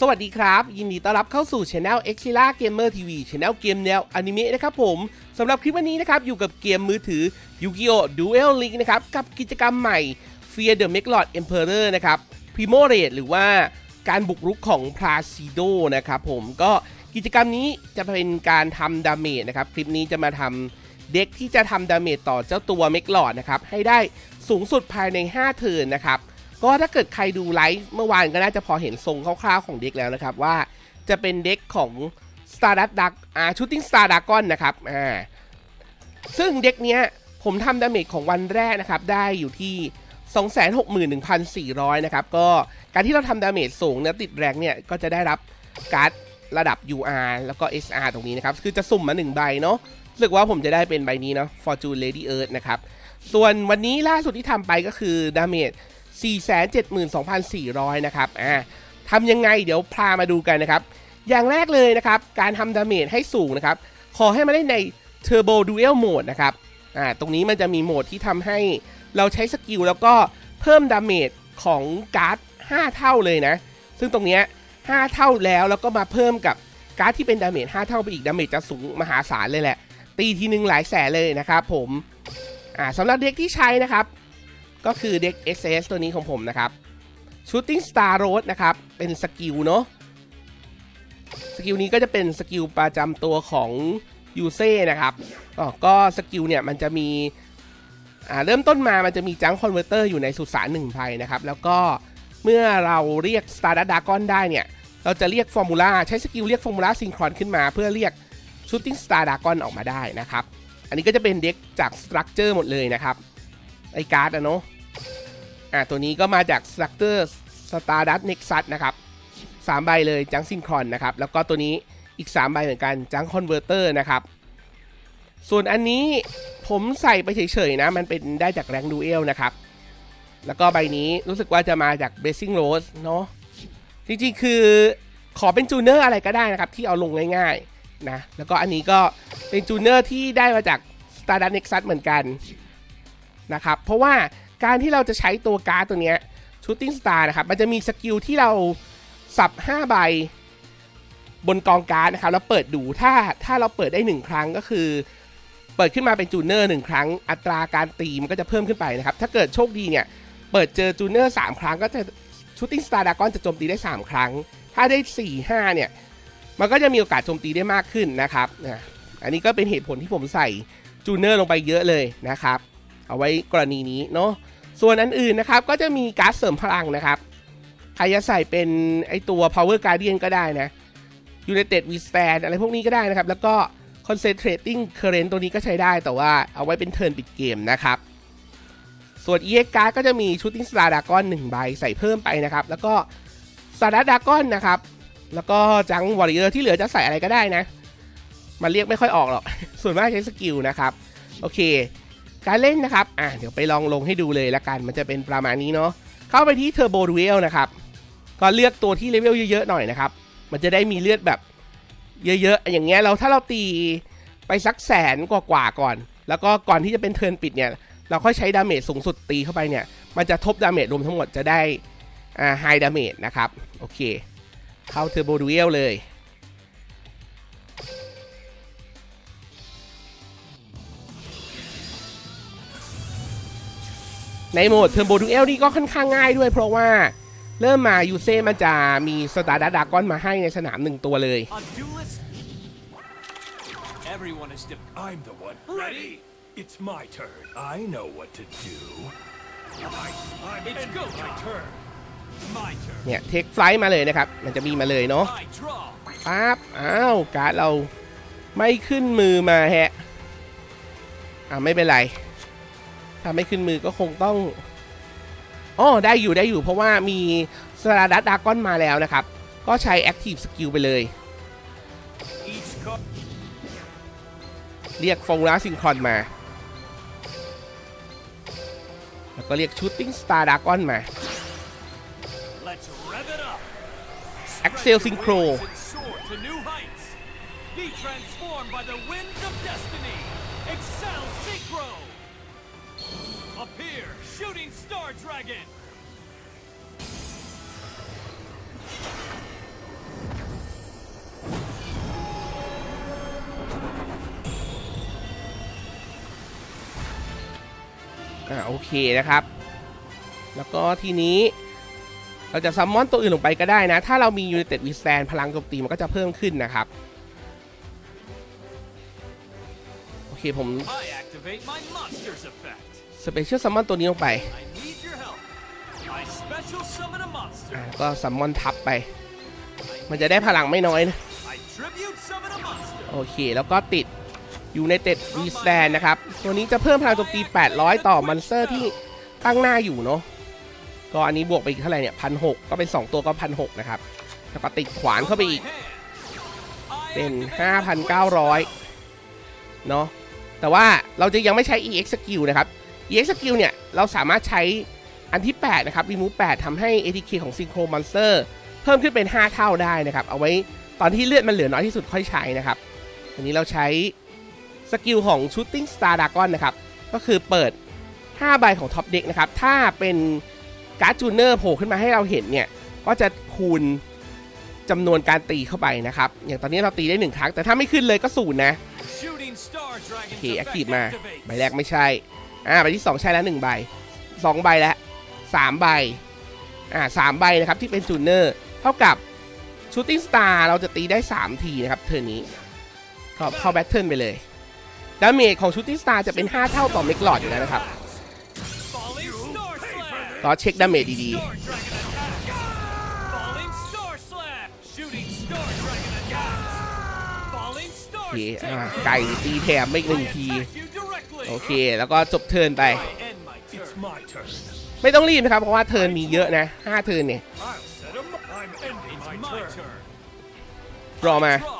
สวัสดีครับ ยินดีต้อนรับเข้าสู่ช anel e x i l a Gamer TV Channel เกมแนวอนิเมะนะครับผมสำหรับคลิปวันนี้นะครับ อยู่กับเกมมือถือ Yu-Gi-Oh! Duel Link นะครับ กับกิจกรรมใหม่ Fear the m e g l o d Emperor นะครับ Primo Raid หรือว่าการบุกรุกของ Placido นะครับผมก็กิจกรรมนี้จะเป็นการทำดาเมจนะครับ คลิปนี้จะมาทำเด็กที่จะทำดาเมจต่อเจ้าตัว m e g l o d นะครับให้ได้สูงสุดภายใน 5 เทิร์นนะครับ ก็ถ้าเกิดใครดูไลฟ์เมื่อวานก็น่าจะพอเห็นทรงคร่าวๆของเด็กแล้วนะครับ ว่าจะเป็นเด็กของ Stardust Dark อ่า Shooting Star Dragon นะครับอ่าซึ่งเด็กเนี้ยผมทำดาเมจของวันแรกนะครับ ได้อยู่ที่ 261,400 นะครับ ก็การที่เราทำดาเมจสูงเนี่ยติดแรงเนี่ย ก็จะได้รับการ์ดระดับ UR แล้วก็ SR ตรงนี้นะครับ คือจะสุ่มมา 1 ใบเนาะรู้สึกว่าผมจะได้เป็นใบนี้เนาะ Fortune Lady Earth นะครับ ส่วนวันนี้ล่าสุดที่ทำไปก็คือดาเมจ 472,400 นะครับอ่าทำยังไงเดี๋ยวพามาดูกันนะครับ อย่างแรกเลยนะครับ การทำดาเมจให้สูงนะครับ ขอให้มาเล่นใน Turbo Duel Mode นะครับอ่าตรงนี้มันจะมีโหมดที่ทำให้เราใช้สกิลแล้วก็เพิ่มดาเมจของการ์ด 5 เท่าเลยนะ ซึ่งตรงเนี้ย 5 เท่าแล้วแล้วก็มาเพิ่มกับการ์ดที่เป็นดาเมจ 5 เท่าไปอีกดาเมจจะสูงมหาศาลเลยแหละ ตีทีนึงหลายแสนเลยนะครับผมอ่าสำหรับเด็กที่ใช้นะครับ ก็คือเด็ก SS ตัวนี้ของผมนะครับ Shooting Star Road นะครับ เป็นสกิลเนาะสกิลนี้ก็จะเป็นสกิลประจำตัวของยูเซ่นะครับอ๋อก็สกิลเนี่ยมันจะมีอ่าเริ่มต้นมามันจะมีจังคอนเวอร์เตอร์อยู่ในสุสานหนึ่งไพนะครับ แล้วก็เมื่อเราเรียก Star d a g o n ได้เนี่ย เราจะเรียกฟอร์มูลาใช้สกิลเรียกฟอร์มูลาซิงครอนขึ้นมา เพื่อเรียก Shooting Star d a g o n ออกมาได้นะครับ อันนี้ก็จะเป็นเด็กจากสตรัคเจอร์หมดเลยนะครับ ไอการ์ดอะเนาะ อ่าตัวนี้ก็มาจาก Structure Stardust Nexus นะครับสามใบเลยจังซินครอนนะครับ แล้วก็ตัวนี้อีก 3 ใบเหมือนกันจังคอนเวอร์เตอร์นะครับ ส่วนอันนี้ผมใส่ไปเฉยๆนะ มันเป็นได้จากแรงดูเอลนะครับ แล้วก็ใบนี้รู้สึกว่าจะมาจาก Blessing Rose เนาะจริงๆคือขอเป็นจูเนอร์อะไรก็ได้นะครับ ที่เอาลงง่ายๆนะ แล้วก็อันนี้ก็เป็นจูเนอร์ที่ได้มาจาก Stardust Nexus เหมือนกันนะครับ เพราะว่า การที่เราจะใช้ตัวการ์ดตัวเนี้ย Shooting Star นะครับ มันจะมีสกิลที่เราสับ 5 ใบบนกองการ์ดนะครับแล้วเปิดดูถ้าถ้าเราเปิดได้ 1 ครั้งก็คือ เปิดขึ้นมาเป็นจูเนอร์หนึ่งครั้ง อัตราการตีมันก็จะเพิ่มขึ้นไปนะครับ ถ้าเกิดโชคดีเนี่ย เปิดเจอจูเนอร์ 3 ครั้งก็จะ Shooting Star Dragon จะโจมตีได้ 3 ครั้ง ถ้าได้ 4 5 เนี่ย มันก็จะมีโอกาสโจมตีได้มากขึ้นนะครับอันนี้ก็เป็นเหตุผลที่ผมใส่จูเนอร์ลงไปเยอะเลยนะครับ เอาไว้กรณีนี้เนาะส่วนอันอื่นนะครับก็จะมีการ์ดเสริมพลังนะครับใครจะใส่เป็นไอตัว power guardian ก็ได้นะ united withstand อะไรพวกนี้ก็ได้นะครับ แล้วก็ concentrating current ตัวนี้ก็ใช้ได้แต่ว่าเอาไว้เป็นเทิร์นปิดเกมนะครับ ส่วน EX card ก็จะมี shooting star dragon 1ใบใส่เพิ่มไปนะครับ แล้วก็ star dragon นะครับ แล้วก็จัง warrior ที่เหลือจะใส่อะไรก็ได้นะ มันเรียกไม่ค่อยออกหรอก ส่วนมากใช้สกิลนะครับ โอเค การเล่นนะครับอะเดี๋ยวไปลองลงให้ดูเลยละกันมันจะเป็นประมาณนี้เนาะเข้าไปที่ Turbo Duel นะครับก็เลือกตัวที่เลเวลเยอะๆหน่อยนะครับ มันจะได้มีเลือดแบบเยอะๆ อย่างเงี้ยเราถ้าเราตีไปสักแสนกว่าๆก่อน แล้วก็ก่อนที่จะเป็นเทิร์นปิดเนี่ย เราค่อยใช้ดาเมจสูงสุดตีเข้าไปเนี่ย มันจะทบดาเมจรวมทั้งหมดจะได้อ่าไฮดาเมจนะครับ โอเค เข้า Turbo Duel เลย ในโหมดเทอร์โบดูเอลนี่ก็ค่อนข้างง่ายด้วยเพราะว่าเริ่มมายูเซ่มันจะมีสตาร์ดัดากอนมาให้ในสนามหนึ่งตัวเลย A duelist? Everyone is dip- I'm the one. Ready? It's my turn. I know what to do. I, I'm It's ending go my time. turn. My turn. เนี่ยเทคไฟล์มาเลยนะครับ มันจะมีมาเลยเนาะ I draw. ปั๊บอ้าว การ์ดเราไม่ขึ้นมือมาแฮะ อ่าไม่เป็นไร ถ้าไม่ขึ้นมือก็คงต้องอ๋อได้อยู่ได้อยู่เพราะว่ามีสตาร์ดัตดากอนมาแล้วนะครับ ก็ใช้ Active Skill ไปเลย เรียกฟงราซิงครอนมา แล้วก็เรียกชูตติ้งสตาร์ดากอนมา Let's rev it up. Axel Spread your Synchro wings and soar here, Shooting Star Dragon! โอเคนะครับ แล้วก็ทีนี้เราจะซัมมอนตัวอื่นลงไปก็ได้นะ ถ้าเรามียูนิเต็ดวิสแตนพลังโจมตีมันก็จะเพิ่มขึ้นนะครับ โอเคผม I. สเปเชียลซัมมอนตัวนี้ลงไป ก็ซัมมอนทับไป มันจะได้พลังไม่น้อยนะ โอเค แล้วก็ติด United w e s t a n นนะครับ ตัวนี้จะเพิ่มพลังโจมตี 800 ต่อมอนสเตอร์ที่ตั้งหน้าอยู่เนาะก็อันนี้บวกไปอีกเท่าไหร่เนี่ยพันหก็เป็น 2 ตัวก็พันหนะครับ แล้วก็ติดขวานเข้าไปอีก เป็น 5,900 เนาะแต่ว่าเราจะยังไม่ใช้ EX skill นะครับ EX skill เนี่ย เราสามารถใช้อันที่ 8 นะครับ remove 8ทำให้ ATK ของ Synchro Monster เพิ่มขึ้นเป็น 5 เท่าได้นะครับ เอาไว้ตอนที่เลือดมันเหลือน้อยที่สุดค่อยใช้นะครับอันนี้เราใช้สกิลของ Shooting Star Dragon นะครับ ก็คือเปิด 5 ใบของ Top Deck นะครับ ถ้าเป็นการ์ดจูเนอร์โผล่ขึ้นมาให้เราเห็นเนี่ย ก็จะคูณจำนวนการตีเข้าไปนะครับ อย่างตอนนี้เราตีได้ 1 ครั้ง แต่ถ้าไม่ขึ้นเลยก็ศูนย์นะ Shooting Star โอ Dragon's เคแอคทีฟ effect มา activates. ใบแรกไม่ใช่ อ่าใบที่2ใช่แล้ว1ใบ2ใบแล้ว3ใบอ่าสามใบนะครับที่เป็นจูเนอร์เท่ากับชูตติ้งสตาร์เราจะตีได้ 3 ทีนะครับเทอร์นี้ก็เข้าแบทเทิลไปเลยดาเมจของชูตติ้งสตาร์จะเป็น 5 เท่าต่อเมกลอดอยู่แล้วนะครับก็เช็คดาเมจดีๆโอเค take อ่าไก่ตีแถมไม่หนึ่งที โอเค แล้วก็จบเทิร์นไป I end my It's turn. my turn. ไม่ต้องรีบนะครับ เพราะว่าเทิร์นมีเยอะนะ5เทิร์นเนี่ย I'll set him. I'm ending It's my my turn. turn. รอมา Draw.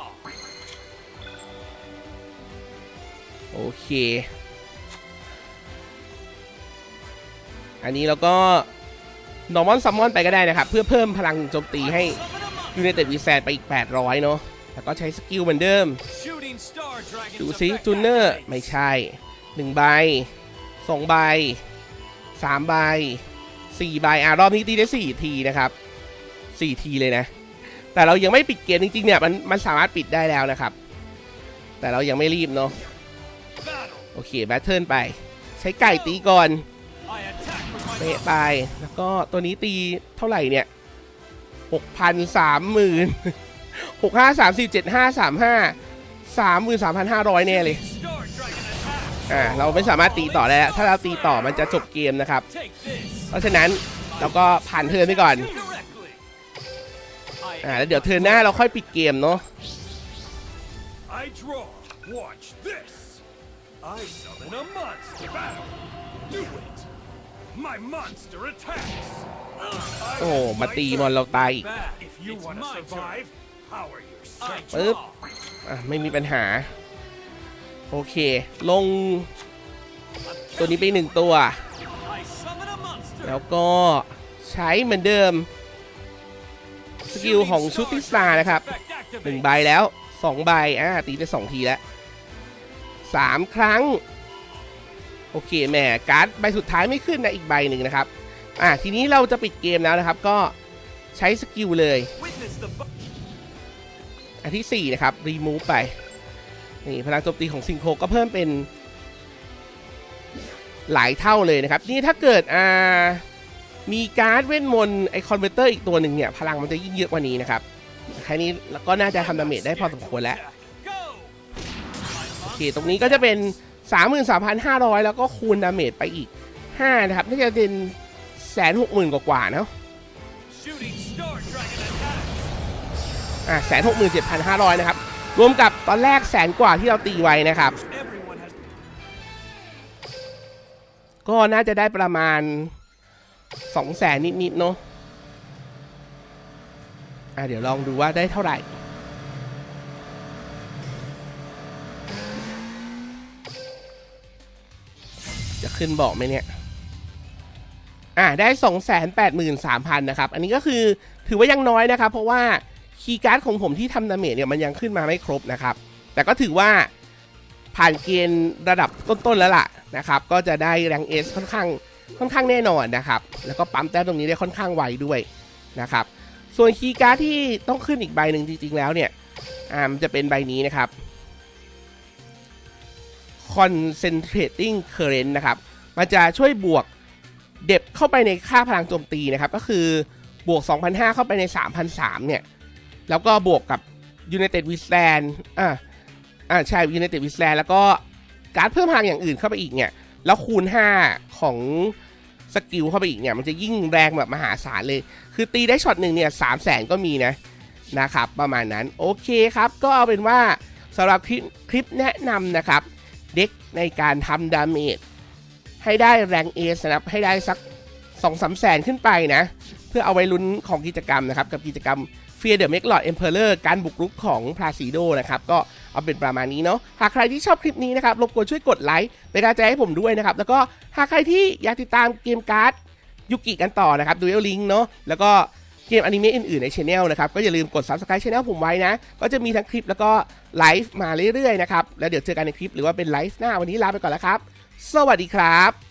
โอเค อันนี้เราก็ normal summon ไปก็ได้นะครับ เพื่อเพิ่มพลังโจมตีให้ Summon a monster. United w i z a r d ไปอีก 800 เนาะแล้วก็ใช้สกิลเหมือนเดิม Shooting Star Dragon's ดูซิ effect จูเนอร์ activates. ไม่ใช่ 1ใบ2ใบ3ใบ4ใบอะรอบนี้ตีได้ 4 ทีนะครับ 4 ทีเลยนะ แต่เรายังไม่ปิดเกมจริงๆเนี่ยมันมันสามารถปิดได้แล้วนะครับ แต่เรายังไม่รีบเนาะโอเคแบทเทิลไป ใช้ไก่ตีก่อนเตะไปแล้วก็ตัวนี้ตีเท่าไหร่เนี่ยหกพันสามหมื่นหกห้าสามสิบเจ็ดห้าสามห้าสามหมื่นสามพันห้าร้อยแน่เลย อ่าเราไม่สามารถตีต่อได้แล้วถ้าเราตีต่อมันจะจบเกมนะครับ Take this. เพราะฉะนั้นเราก็ผ่านเทิร์นไปก่อน Directly. I อ่าแล้วเดี๋ยวเทิร์นหน้าเราค่อยปิดเกมเนาะ I draw. Watch this. I summon a monster. Battle. Do it. My monster attacks. โอ้มาตีมอนเราตายอีก back. If you It's want to my turn. survive, power I yourself. ปึ๊บ draw. อะไม่มีปัญหา โอเค ลง ตัวนี้ไปหนึ่งตัว แล้วก็ใช้เหมือนเดิม สกิลของชุดติสตานะครับหนึ่งใบแล้วสองใบอ่าตีได้สองทีแล้วสามครั้ง โอเคแหมการ์ดใบสุดท้ายไม่ขึ้นนะอีกใบหนึ่งนะครับอ่าทีนี้เราจะปิดเกมแล้วนะครับก็ใช้สกิลเลย อันที่ 4 นะครับ รีมูฟไป นี่พลังโจมตีของซิงโครก็เพิ่มเป็นหลายเท่าเลยนะครับ นี่ถ้าเกิดอ่ามีการ์ดเวทมนต์ไอคอนเวเตอร์อีกตัวหนึ่งเนี่ย พลังมันจะยิ่งเยอะกว่านี้นะครับแค่นี้แล้วก็น่าจะทำดาเมจได้พอสมควรแล้ว โอเค ตรงนี้ก็จะเป็น 33,500 แล้วก็คูณดาเมจไปอีก 5 นะครับ น่าจะเป็นแสนหกหมื่นกว่าๆเนาะอ่าแสนหกหมื่นเจ็ดพันห้าร้อยนะครับ รวมกับตอนแรกแสนกว่าที่เราตีไว้นะครับ ก็น่าจะได้ประมาณ2องแสนนิดๆเนาะอะเดี๋ยวลองดูว่าได้เท่าไหร่จะขึ้นบอกไหมเนี่ย อะได้ 2 8 3 0 0 0 นะครับ อันนี้ก็คือถือว่ายังน้อยนะครับ เพราะว่า คีย์การ์ดของผมที่ทำดาเมจเนี่ยมันยังขึ้นมาไม่ครบนะครับ แต่ก็ถือว่าผ่านเกณฑ์ระดับต้นๆแล้วล่ะนะครับ ก็จะได้แรงเอสค่อนข้างค่อนข้างแน่นอนนะครับ แล้วก็ปั๊มแต้มตรงนี้ได้ค่อนข้างไวด้วยนะครับ ส่วนคีย์การ์ดที่ต้องขึ้นอีกใบหนึ่งจริงๆแล้วเนี่ยอ่ามันจะเป็นใบนี้นะครับ concentrating current นะครับ มันจะช่วยบวกเด็บเข้าไปในค่าพลังโจมตีนะครับ ก็คือบวก 2,500 เข้าไปใน 3,003เนี่ย แล้วก็บวกกับ United w i s l a n d อ่าอ่าใช่ United w i s l a n d แล้วก็การ์ดเพิ่มพลังอย่างอื่นเข้าไปอีกเนี่ย แล้วคูณ 5 ของสกิลเข้าไปอีกเนี่ย มันจะยิ่งแรงแบบมหาศาลเลย คือตีได้ช็อตหนึ่งเนี่ยสามแสนก็มีนะนะครับ ประมาณนั้น โอเคครับ ก็เอาเป็นว่าสำหรับคลิปคลิปแนะนำนะครับ เด็กในการทำดาเมจให้ได้แรงเอสนะครับ ให้ได้สัก2องสามแสนขึ้นไปนะ เพื่อเอาไว้ลุ้นของกิจกรรมนะครับ กับกิจกรรม Fear the m e g l o d Emperor การบุกรุกของพาซิโดนะครับก็เอาเป็นประมาณนี้เนาะหากใครที่ชอบคลิปนี้นะครับรบกวนช่วยกดไลค์เป็นกำลังใจให้ผมด้วยนะครับแล้วก็หากใครที่อยากติดตามเกมการ์ดยุกิกันต่อนะครับ Duel Link เนาะแล้วก็เกมอนิเมะอื่นๆในช anel นะครับก็อย่าลืมกด Subscribe Channel ผมไว้นะ ก็จะมีทั้งคลิปแล้วก็ไลฟ์มาเรื่อยๆนะครับแล้วเดี๋ยวเจอกันในคลิปหรือว่าเป็นไลฟ์หน้าวันนี้ลาไปก่อนแล้วครับ สวัสดีครับ